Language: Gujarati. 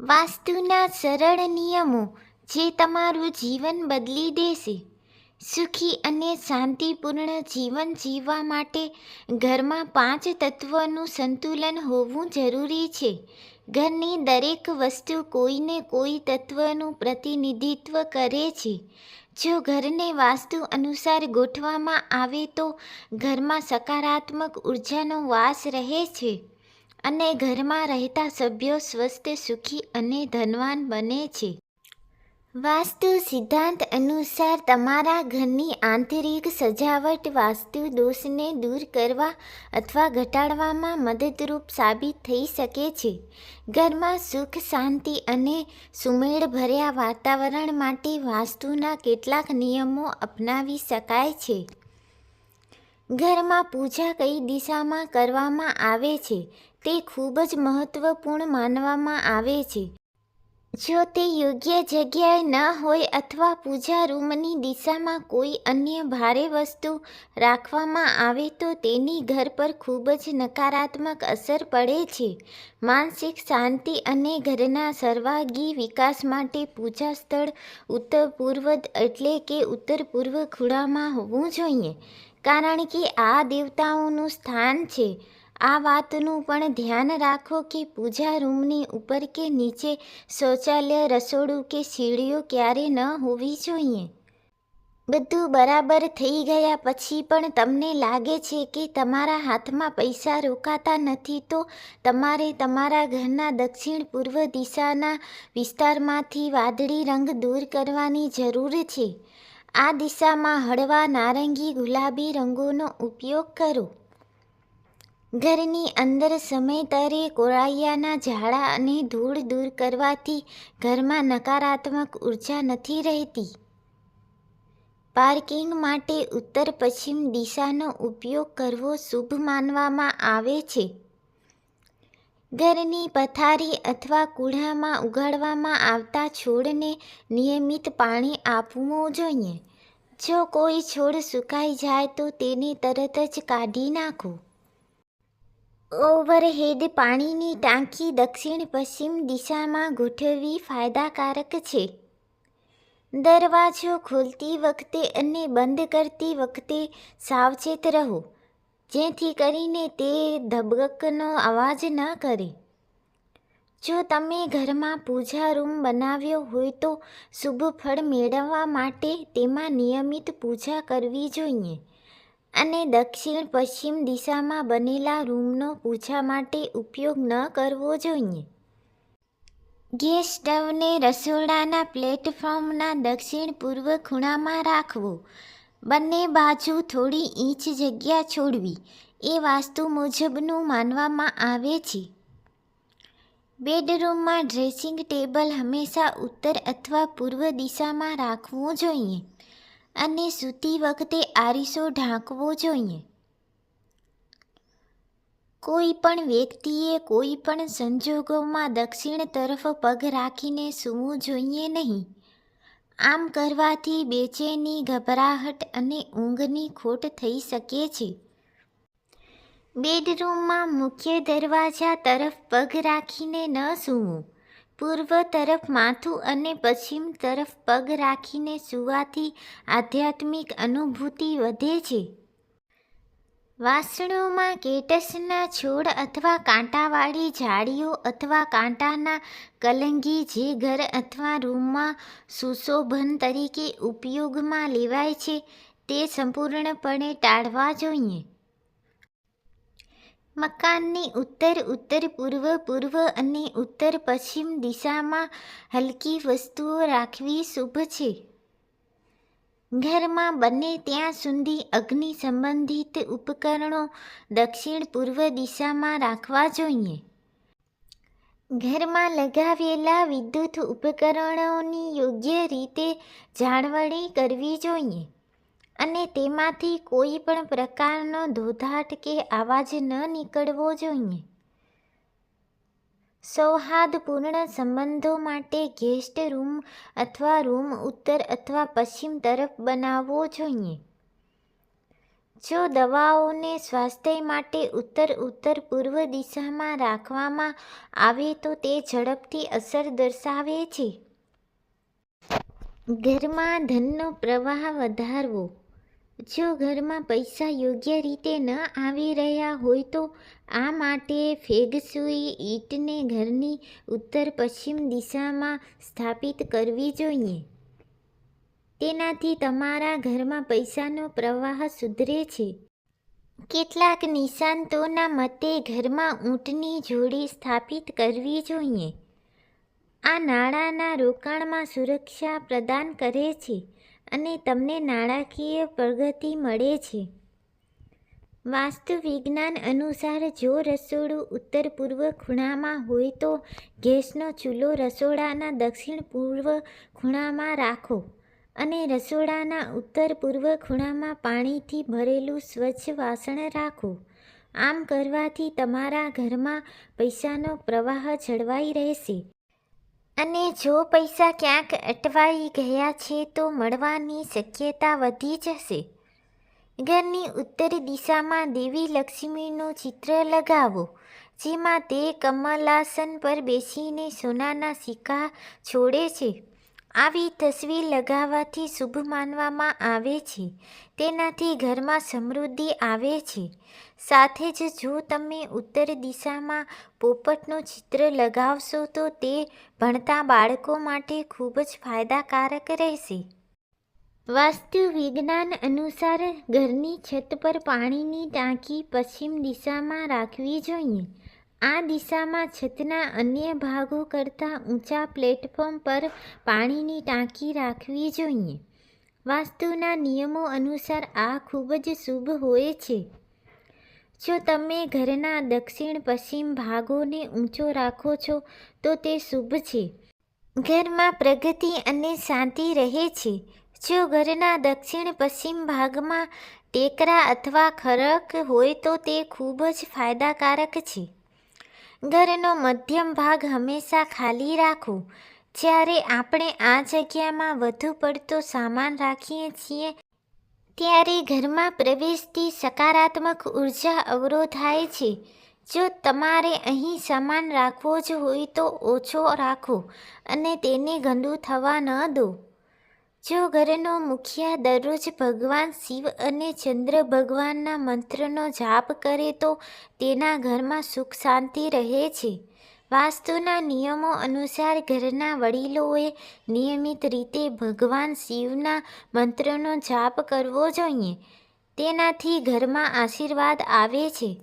વાસ્તુના સરળ નિયમો જે તમારું જીવન બદલી દેશે. સુખી અને શાંતિપૂર્ણ જીવન જીવવા માટે ઘરમાં પાંચ તત્વોનું સંતુલન હોવું જરૂરી છે. ઘરની દરેક વસ્તુ કોઈને કોઈ તત્વનું પ્રતિનિધિત્વ કરે છે. જો ઘરને વાસ્તુ અનુસાર ગોઠવામાં આવે તો ઘરમાં સકારાત્મક ઉર્જાનો વાસ રહે છે. અને ઘરમાં રહેતા સભ્યો સ્વસ્થ, સુખી અને ધનવાન બને છે. વાસ્તુ સિદ્ધાંત અનુસાર તમારા ઘરની આંતરિક સજાવટ વાસ્તુ દોષને દૂર કરવા અથવા ઘટાડવામાં મદદરૂપ સાબિત થઈ શકે છે. ઘરમાં સુખ, શાંતિ અને સુમેળભર્યા વાતાવરણ માટે વાસ્તુના કેટલાક નિયમો અપનાવી શકાય છે. ઘરમાં પૂજા કઈ દિશામાં કરવામાં આવે છે? તે ખૂબ જ મહત્વપૂર્ણ માનવામાં આવે છે. જો તે યોગ્ય જગ્યાએ ન હોય અથવા પૂજા રૂમની દિશામાં કોઈ અન્ય ભારે વસ્તુ રાખવામાં આવે તો તેની ઘર પર ખૂબ જ નકારાત્મક અસર પડે છે. માનસિક શાંતિ અને ઘરના સર્વાગી વિકાસ માટે પૂજા સ્થળ ઉત્તર પૂર્વ એટલે કે ઉત્તર પૂર્વ ખૂણામાં હોવું જોઈએ, કારણ કે આ દેવતાઓનું સ્થાન છે. આ વાતનું પણ ધ્યાન રાખો કે પૂજા રૂમની ઉપર કે નીચે શૌચાલય, રસોડું કે સીડીઓ ક્યારે ન હોવી જોઈએ. બધું બરાબર થઈ ગયા પછી પણ તમને લાગે છે કે તમારા હાથમાં પૈસા રોકાતા નથી તો તમારે તમારા ઘરના દક્ષિણ પૂર્વ દિશાના વિસ્તારમાંથી વાદળી રંગ દૂર કરવાની જરૂર છે. આ દિશામાં હળવા નારંગી ગુલાબી રંગોનો ઉપયોગ કરો. ઘરની અંદર સમયતરે કોળાયાના ઝાડા અને ધૂળ દૂર કરવાથી ઘરમાં નકારાત્મક ઊર્જા નથી રહેતી. પાર્કિંગ માટે ઉત્તર પશ્ચિમ દિશાનો ઉપયોગ કરવો શુભ માનવામાં આવે છે. ઘરની પથારી અથવા કૂડામાં ઉગાડવામાં આવતા છોડને નિયમિત પાણી આપવું જોઈએ. જો કોઈ છોડ સુકાઈ જાય તો તેને તરત જ કાઢી નાખો. ઓવરહેડ પાણીની ટાંકી દક્ષિણ પશ્ચિમ દિશામાં ગોઠવવી ફાયદાકારક છે. દરવાજો ખોલતી વખતે અને બંધ કરતી વખતે સાવચેત રહો, જેથી કરીને તે ધબકનો અવાજ ન કરે. જો તમે ઘરમાં પૂજા રૂમ બનાવ્યો હોય તો શુભ ફળ મેળવવા માટે તેમાં નિયમિત પૂજા કરવી જોઈએ. અને દક્ષિણ પશ્ચિમ દિશામાં બનેલા રૂમનો પૂજા માટે ઉપયોગ ન કરવો જોઈએ. ગેસ સ્ટવને રસોડાના પ્લેટફોર્મના દક્ષિણ પૂર્વ ખૂણામાં રાખવો. બંને બાજુ થોડી ઇંચ જગ્યા છોડવી. એ વાસ્તુ મુજબનું માનવામાં આવે છે. બેડરૂમમાં ડ્રેસિંગ ટેબલ હંમેશા ઉત્તર અથવા પૂર્વ દિશામાં રાખવું જોઈએ. અને સૂતી વખતે આરીસો ઢાંકવો જોઈએ. કોઈ પણ વ્યક્તિએ કોઈ પણ સંજોગોમાં દક્ષિણ તરફ પગ રાખીને સૂવું જોઈએ નહીં. આમ કરવાથી બેચેની ગભરાહટ અને ઊંઘની ખોટ થઈ શકે છે. બેડરૂમમાં મુખ્ય દરવાજા તરફ પગ રાખીને ન સૂવું. પૂર્વ તરફ માથું અને પશ્ચિમ તરફ પગ રાખીને સૂવાથી આધ્યાત્મિક અનુભૂતિ વધે છે. વાસણોમાં કેટસના છોડ અથવા કાંટાવાળી ઝાડીઓ અથવા કાંટાના કલંગી જે ઘર અથવા રૂમમાં સુશોભન તરીકે ઉપયોગમાં લેવાય છે, તે સંપૂર્ણપણે ટાળવા જોઈએ. મકાનની ઉત્તર ઉત્તર પૂર્વ પૂર્વ અને ઉત્તર પશ્ચિમ દિશામાં હલકી વસ્તુઓ રાખવી શુભ છે. ઘરમાં બને ત્યાં સુધી અગ્નિ સંબંધિત ઉપકરણો દક્ષિણ પૂર્વ દિશામાં રાખવા જોઈએ. ઘરમાં લગાવેલા વિદ્યુત ઉપકરણોની યોગ્ય રીતે જાળવણી કરવી જોઈએ. અને તેમાંથી કોઈ પણ પ્રકારનો ધોધાટ કે અવાજ ન નીકળવો જોઈએ. સૌહાર્દપૂર્ણ સંબંધો માટે ગેસ્ટ રૂમ અથવા રૂમ ઉત્તર અથવા પશ્ચિમ તરફ બનાવવો જોઈએ. જો દવાઓને સ્વાસ્થ્ય માટે ઉત્તર ઉત્તર પૂર્વ દિશામાં રાખવામાં આવે તો તે ઝડપથી અસર દર્શાવે છે. ઘરમાં ધનનો પ્રવાહ વધારવો. જો ઘરમાં પૈસા યોગ્ય રીતે ન આવી રહ્યા હોય તો આ માટે ફેગસુઈ ઈંટને ઘરની ઉત્તર પશ્ચિમ દિશામાં સ્થાપિત કરવી જોઈએ. તેનાથી તમારા ઘરમાં પૈસાનો પ્રવાહ સુધરે છે. કેટલાક નિષ્ણાતોના મતે ઘરમાં ઊંટની જોડી સ્થાપિત કરવી જોઈએ. આ નાણાંના રોકાણમાં સુરક્ષા પ્રદાન કરે છે. અને તમને નાણાકીય પ્રગતિ મળે છે. વાસ્તુ વિજ્ઞાન અનુસાર જો રસોડું ઉત્તર પૂર્વ ખૂણામાં હોય તો ગેસનો ચૂલો રસોડાના દક્ષિણ પૂર્વ ખૂણામાં રાખો અને રસોડાના ઉત્તર પૂર્વ ખૂણામાં પાણીથી ભરેલું સ્વચ્છ વાસણ રાખો. આમ કરવાથી તમારા ઘરમાં પૈસાનો પ્રવાહ જળવાઈ રહેશે. અને જો પૈસા ક્યાંક અટવાઈ ગયા છે, તો મળવાની શક્યતા વધી જશે. ઘરની ઉત્તર દિશામાં દેવી લક્ષ્મીનું ચિત્ર લગાવો, જેમાં તે કમલાસન પર બેસીને સોનાના સિક્કા છોડે છે. આવી તસવીર લગાવવાથી શુભ માનવામાં આવે છે. તેનાથી ઘરમાં સમૃદ્ધિ આવે છે. સાથે જ જો તમે ઉત્તર દિશામાં પોપટનું ચિત્ર લગાવશો તો તે ભણતા બાળકો માટે ખૂબ જ ફાયદાકારક રહેશે. વાસ્તુ વિજ્ઞાન અનુસાર ઘરની છત પર પાણીની ટાંકી પશ્ચિમ દિશામાં રાખવી જોઈએ. આ દિશામાં છતના અન્ય ભાગો કરતાં ઊંચા પ્લેટફોર્મ પર પાણીની ટાંકી રાખવી જોઈએ. વાસ્તુના નિયમો અનુસાર આ ખૂબ જ શુભ હોય છે. જો તમે ઘરના દક્ષિણ પશ્ચિમ ભાગોને ઊંચો રાખો છો, તો તે શુભ છે. ઘરમાં પ્રગતિ અને શાંતિ રહે છે. જો ઘરના દક્ષિણ પશ્ચિમ ભાગમાં ટેકરા અથવા ખરક હોય તો તે ખૂબ જ ફાયદાકારક છે. ઘરનો મધ્યમ ભાગ હંમેશા ખાલી રાખો જ્યારે આપણે આ જગ્યામાં વધુ પડતો સામાન રાખીએ છીએ, ત્યારે ઘરમાં પ્રવેશથી સકારાત્મક ઊર્જા અવરોધાય છે. જો તમારે અહીં સામાન રાખવો જ હોય તો ઓછો રાખો અને તેને ગંદુ થવા ન દો. જો ઘરનો મુખિયા દરરોજ ભગવાન શિવ અને ચંદ્ર ભગવાનના મંત્રનો જાપ કરે તો તેના ઘરમાં સુખ શાંતિ રહે છે. વાસ્તુના નિયમો અનુસાર ઘરના વડીલોએ નિયમિત રીતે ભગવાન શિવના મંત્રનો જાપ કરવો જોઈએ. તેનાથી ઘરમાં આશીર્વાદ આવે છે.